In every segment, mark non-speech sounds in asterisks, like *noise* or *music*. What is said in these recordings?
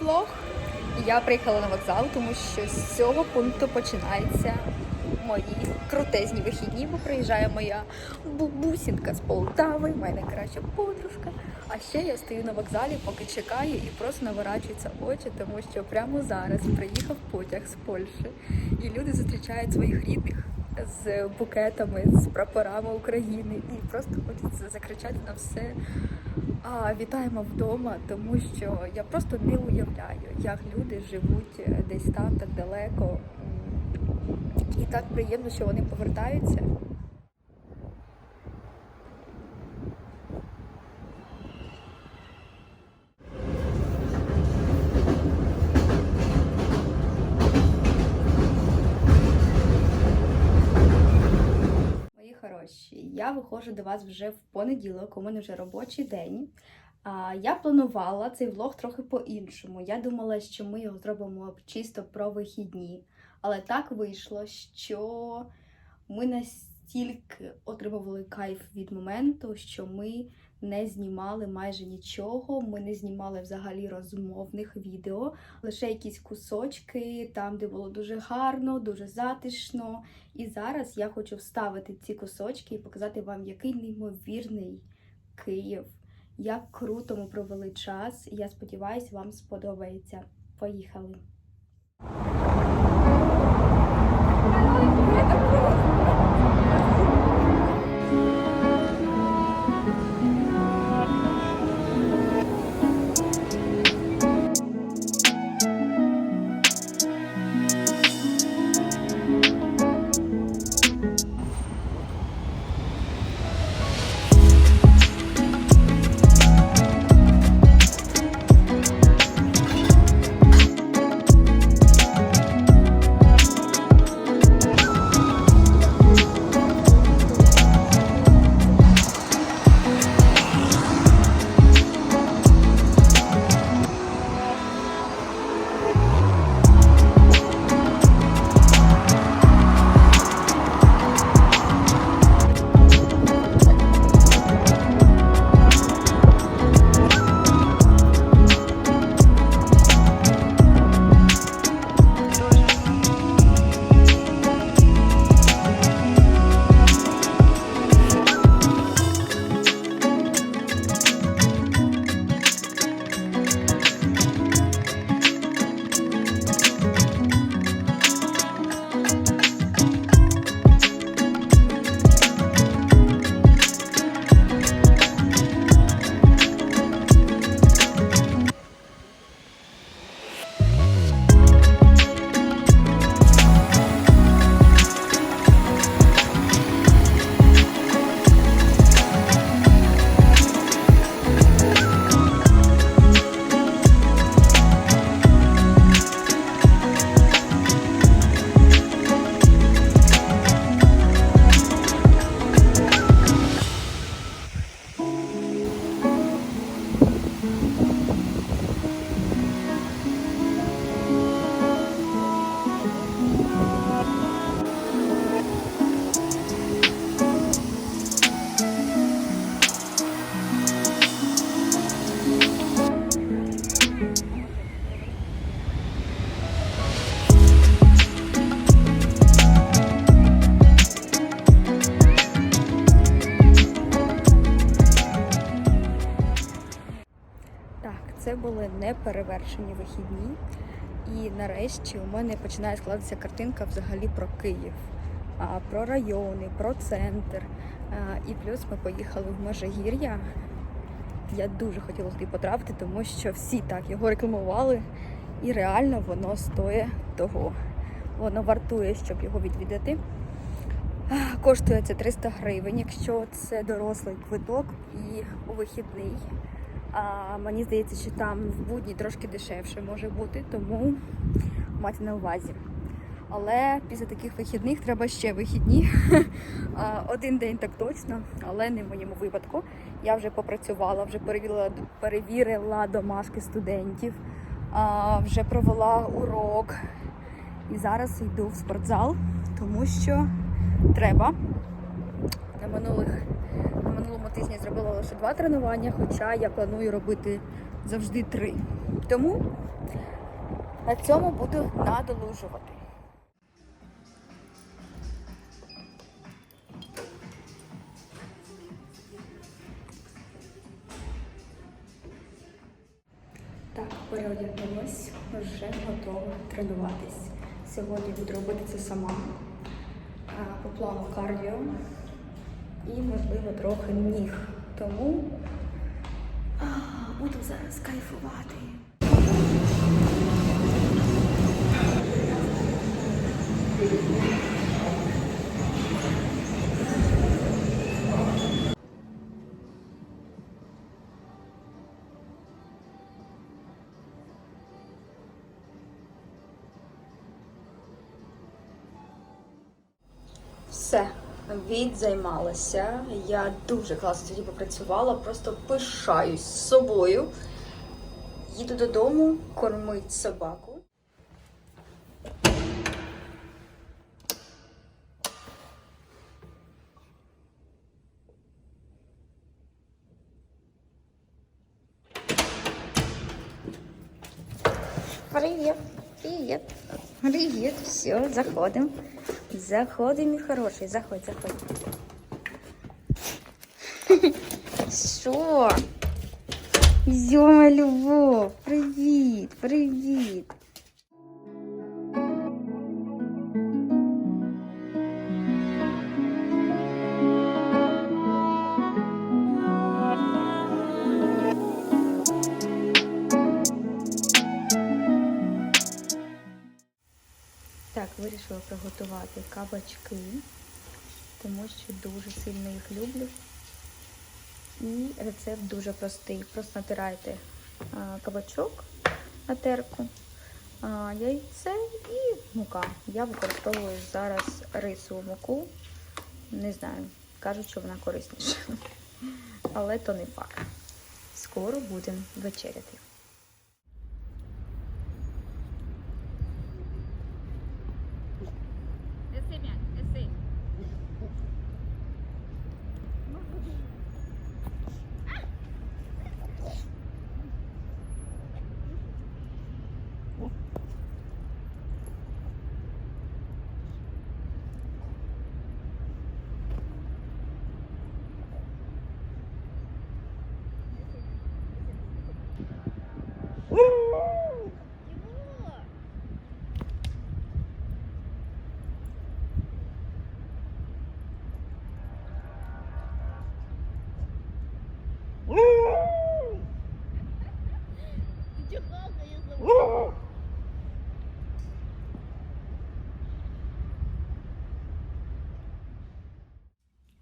мій влог. Я приїхала на вокзал, тому що з цього пункту починаються мої крутезні вихідні, бо приїжджає моя бабусінка з Полтави, моя найкраща подружка. А ще я стою на вокзалі, поки чекаю, і просто наворачуються очі, тому що прямо зараз приїхав потяг з Польщі, і люди зустрічають своїх рідних з букетами, з прапорами України, і просто хочеться закричати на все. А, вітаємо вдома, тому що я просто не уявляю, як люди живуть е, десь там так далеко. І так приємно, що вони повертаються. Мої хороші, я виходжу до вас вже в понеділок, у мене вже робочий день. Я планувала цей влог трохи по-іншому. Я думала, що ми його зробимо чисто про вихідні. Але так вийшло, що ми настільки отримували кайф від моменту, що ми не знімали майже нічого. Ми не знімали взагалі розмовних відео, лише якісь кусочки, там, де було дуже гарно, дуже затишно. І зараз я хочу вставити ці кусочки і показати вам, який неймовірний Київ, як круто ми провели час. Я сподіваюся, вам сподобається. Поїхали! Неперевершені вихідні. І нарешті у мене починає складатися картинка взагалі про Київ, про райони, про центр. І плюс ми поїхали в Межигір'я. Я дуже хотіла туди потрапити, тому що всі так його рекламували, і реально воно стоїть того. Воно вартує, щоб його відвідати. Коштує це 300 гривень, якщо це дорослий квиток і у вихідний. А мені здається, що там в будні трошки дешевше може бути, тому мати на увазі. Але після таких вихідних треба ще вихідні. *laughs* Один день так точно, але не в моєму випадку. Я вже попрацювала, вже перевірила, перевірила домашки студентів, вже провела урок. І зараз йду в спортзал, тому що треба. На минулих на минулому тижні зробила лише два тренування, хоча я планую робити завжди три. Тому На цьому буду надолужувати. Так, переодягнулась, вже готова тренуватись. Сьогодні буду робити це сама. По плану кардіо і, можливо, трохи ніг. Тому а, буду зараз кайфувати. Все, відзаймалася. Я дуже класно сьогодні попрацювала, просто пишаюсь собою. Їду додому, кормить собаку. Привіт, привіт, привіт, все, заходимо. Заходи, мій хороший, заходь, заходь. Що? Зьома Любов, привіт, привіт. Приготувати кабачки, тому що дуже сильно їх люблю. І рецепт дуже простий. Просто натирайте кабачок на терку, яйце і мука. Я використовую зараз рисову муку. Не знаю, кажуть, що вона корисніша. *laughs* Але то не факт. Скоро будемо вечеряти.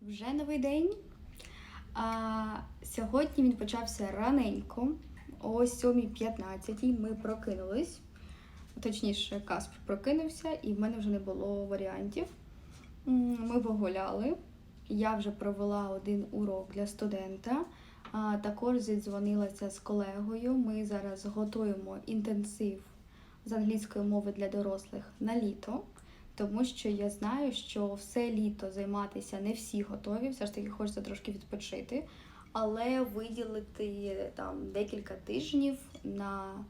Вже новий день. А, сьогодні він почався раненько, о 7.15 ми прокинулись. Точніше, Каспер прокинувся, і в мене вже не було варіантів. Ми погуляли. Я вже провела один урок для студента. А, також зідзвонилася з колегою. Ми зараз готуємо інтенсив з англійської мови для дорослих на літо тому що я знаю, що все літо займатися не всі готові, все ж таки хочеться трошки відпочити, але виділити там декілька тижнів на,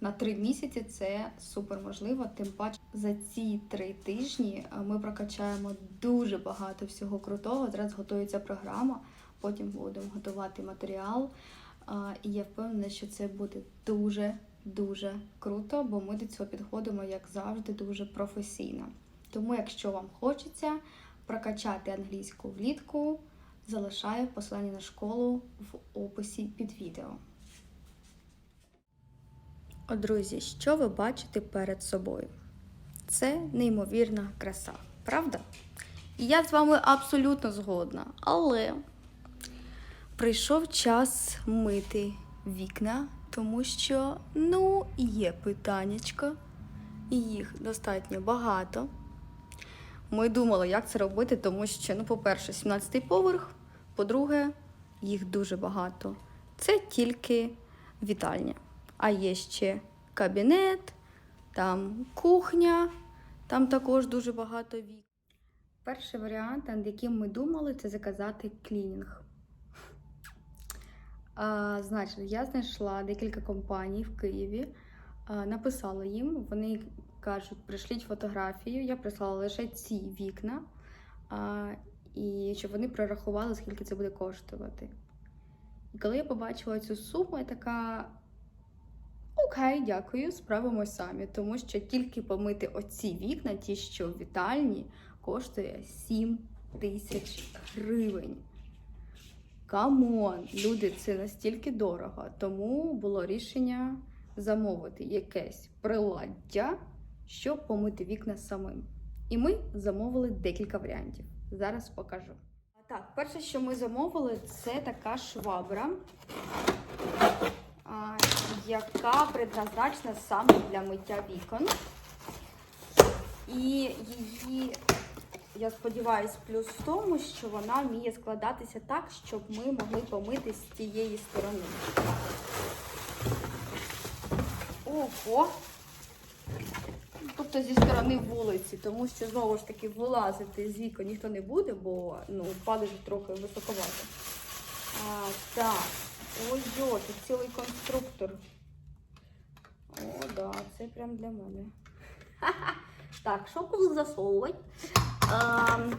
на три місяці це супер можливо. Тим паче за ці три тижні е, ми прокачаємо дуже багато всього крутого. Зараз готується програма, потім будемо готувати матеріал. І я впевнена, що це буде дуже дуже круто, бо ми до цього підходимо, як завжди, дуже професійно. Тому, якщо вам хочеться прокачати англійську влітку, залишаю посилання на школу в описі під відео. О, друзі, що ви бачите перед собою? Це неймовірна краса, правда? І я з вами абсолютно згодна. Але прийшов час мити вікна, тому що, ну, є питаннячка, і їх достатньо багато. Ми думали, як це робити, тому що, ну, по-перше, 17-й поверх, по-друге, їх дуже багато. Це тільки вітальня. А є ще кабінет, там кухня, там також дуже багато вікон. Перший варіант, над яким ми думали, це заказати клінінг. А, значить, я знайшла декілька компаній в Києві, Написала їм, вони кажуть, пришліть фотографію. Я прислала лише ці вікна, і щоб вони прорахували, скільки це буде коштувати. І коли я побачила цю суму, я така. Окей, дякую, справимось самі, тому що тільки помити оці вікна, ті, що в вітальні, коштує 7 тисяч гривень. Камон, люди, це настільки дорого. Тому було рішення замовити якесь приладдя, щоб помити вікна самим. І ми замовили декілька варіантів. Зараз покажу. Так, перше, що ми замовили, це така швабра, яка предназначена саме для миття вікон. І її, я сподіваюся, плюс в тому, що вона вміє складатися так, щоб ми могли помити з тієї сторони. Ого! Тобто зі сторони вулиці, тому що знову ж таки вилазити з вікон ніхто не буде, бо ну, падає трохи високовато. А, так, ой, йо, тут цілий конструктор. О, да, це прям для мене. *laughs* Так, що коли засовувати? Ем,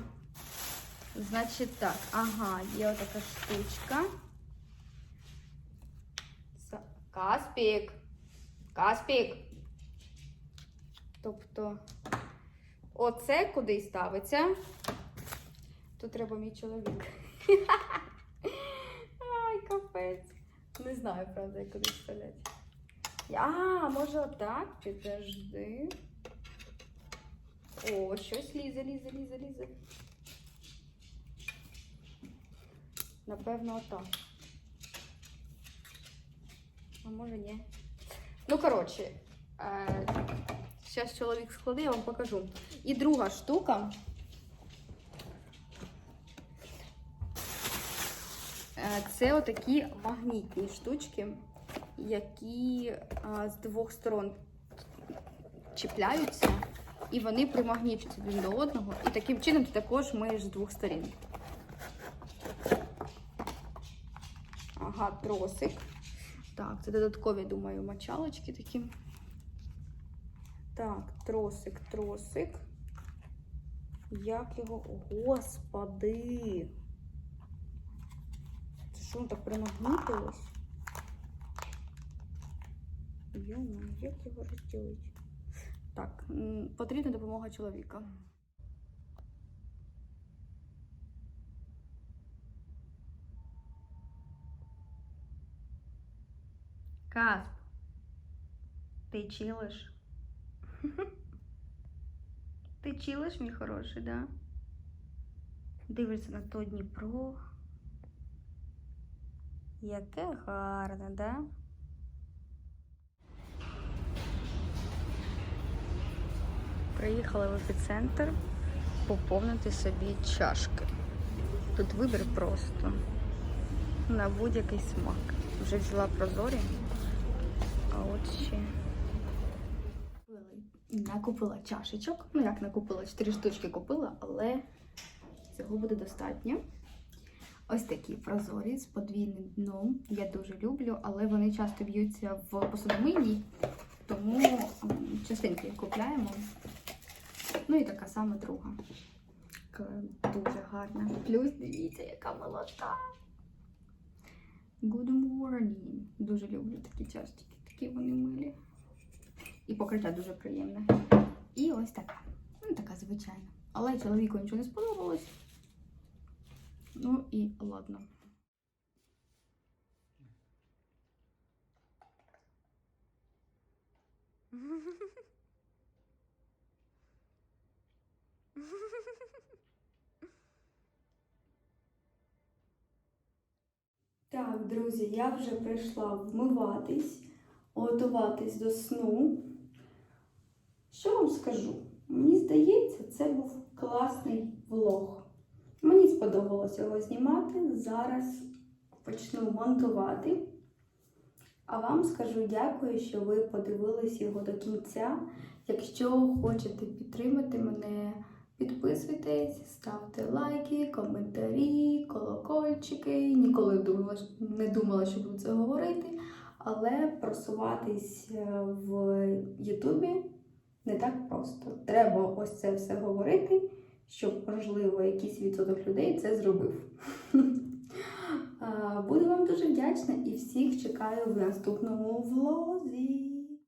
значить так, ага, є отака штучка. Каспік. Каспік. Тобто, оце куди ставиться. Тут треба мій чоловік. Ай, капець. Не знаю, правда, як куди вставляти. А, може отак? Підожди. О, щось лізе, лізе, лізе, лізе. Напевно, отак. А може ні. Ну, коротше, е, зараз чоловік складе, я вам покажу. І друга штука. Е, Це отакі магнітні штучки, які е, з двох сторон чіпляються, і вони примагнічуються один до одного. І таким чином ти також миєш з двох сторін. Ага, тросик. Так, це додаткові, думаю, мочалочки такі. Так, тросик, тросик. Як його. Господи! Це що воно так примагнітилось? Йома, як його розділити? Так, потрібна допомога чоловіка. Касп, ти чилиш? *laughs* Ти чилиш, мій хороший, да? Дивишся на то Дніпро. Яке гарне, да? Приїхали в епіцентр поповнити собі чашки. Тут вибір просто на будь-який смак. Вже взяла прозорі, а от ще накупила чашечок. Ну як накупила? Чотири штучки купила, але цього буде достатньо. Ось такі прозорі з подвійним дном. Я дуже люблю, але вони часто б'ються в посудомийній, тому частенько їх купляємо. Ну і така сама друга. Дуже гарна. Плюс дивіться, яка молода. Good morning. Дуже люблю такі чашечки. Такі вони милі. І покриття дуже приємне. І ось така. Ну, така звичайна. Але чоловіку нічого не сподобалось. Ну і ладно. Так, друзі, я вже прийшла вмиватись, готуватись до сну. Що вам скажу? Мені здається, це був класний влог. Мені сподобалося його знімати. Зараз почну монтувати. А вам скажу дякую, що ви подивились його до кінця. Якщо хочете підтримати мене, підписуйтесь, ставте лайки, коментарі, колокольчики. Ніколи не думала, що буду це говорити. Але просуватись е, в Ютубі не так просто. Треба ось це все говорити, щоб, можливо, якийсь відсоток людей це зробив. *laughs* Буду вам дуже вдячна і всіх чекаю в наступному влозі.